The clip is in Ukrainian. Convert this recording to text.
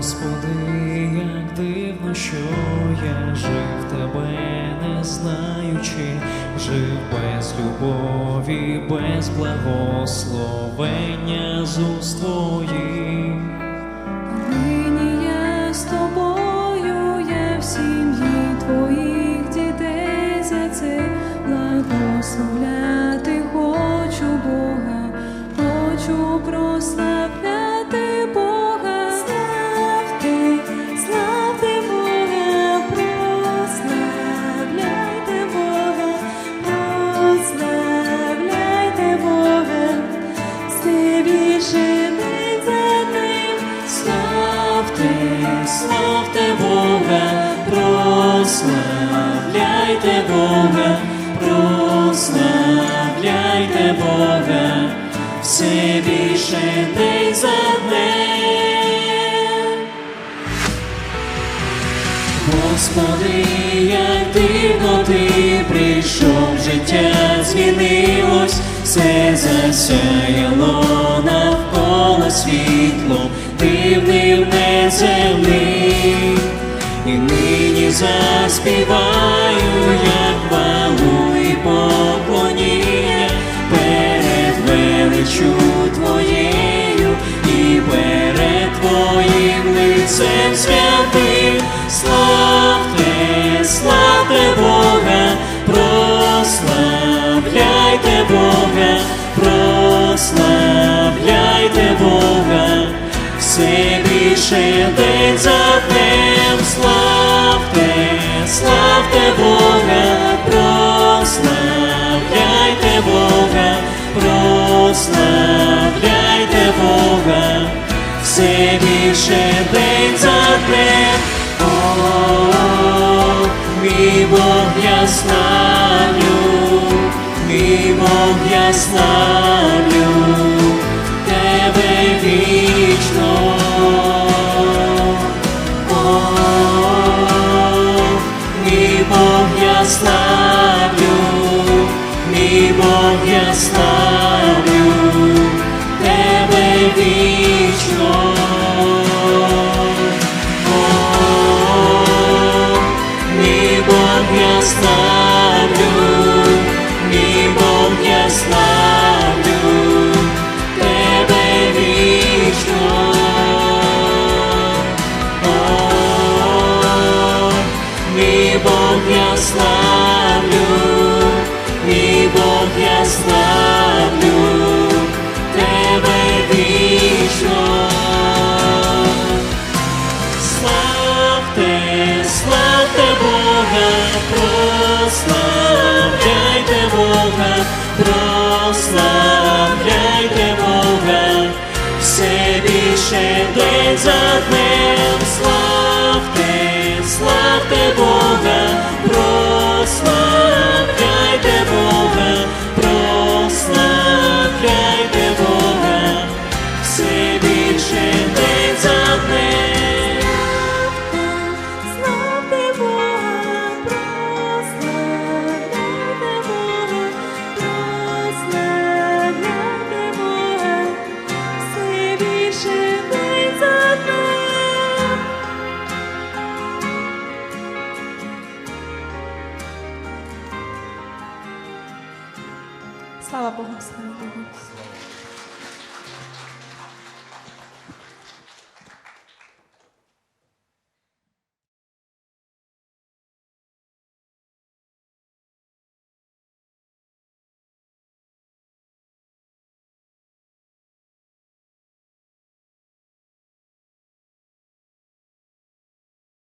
Господи, як дивно, що я жив тебе, не знаючи, жив без любові, без благословення з уст твоїх. Нині я з тобою, я в сім'ї твоїх дітей за це благословляти хочу Бога, хочу прославляти прославляйте Бога, прославляйте Бога, все більше день за днем. Господи, як дивно ти прийшов, життя змінилось, все засяяло навколо світло, дивним неземним. Заспіваю, як хвалу і поклоніння перед величу Твоєю і перед Твоїм лицем святим. Славте, славте Бога, прославляйте Бога, прославляйте Бога, все більше день за днем, славте Бога, прославляйте Бога, прославляйте Бога, все більше день за днем. О, Бог я славлю, мій Бог я славлю, Бог я славлю, тебе вічно. О, мій Бог я славлю, мій Бог я славлю, тебе вічно. О, мій Бог я славлю, прославляйте Fala por Senhor Deus.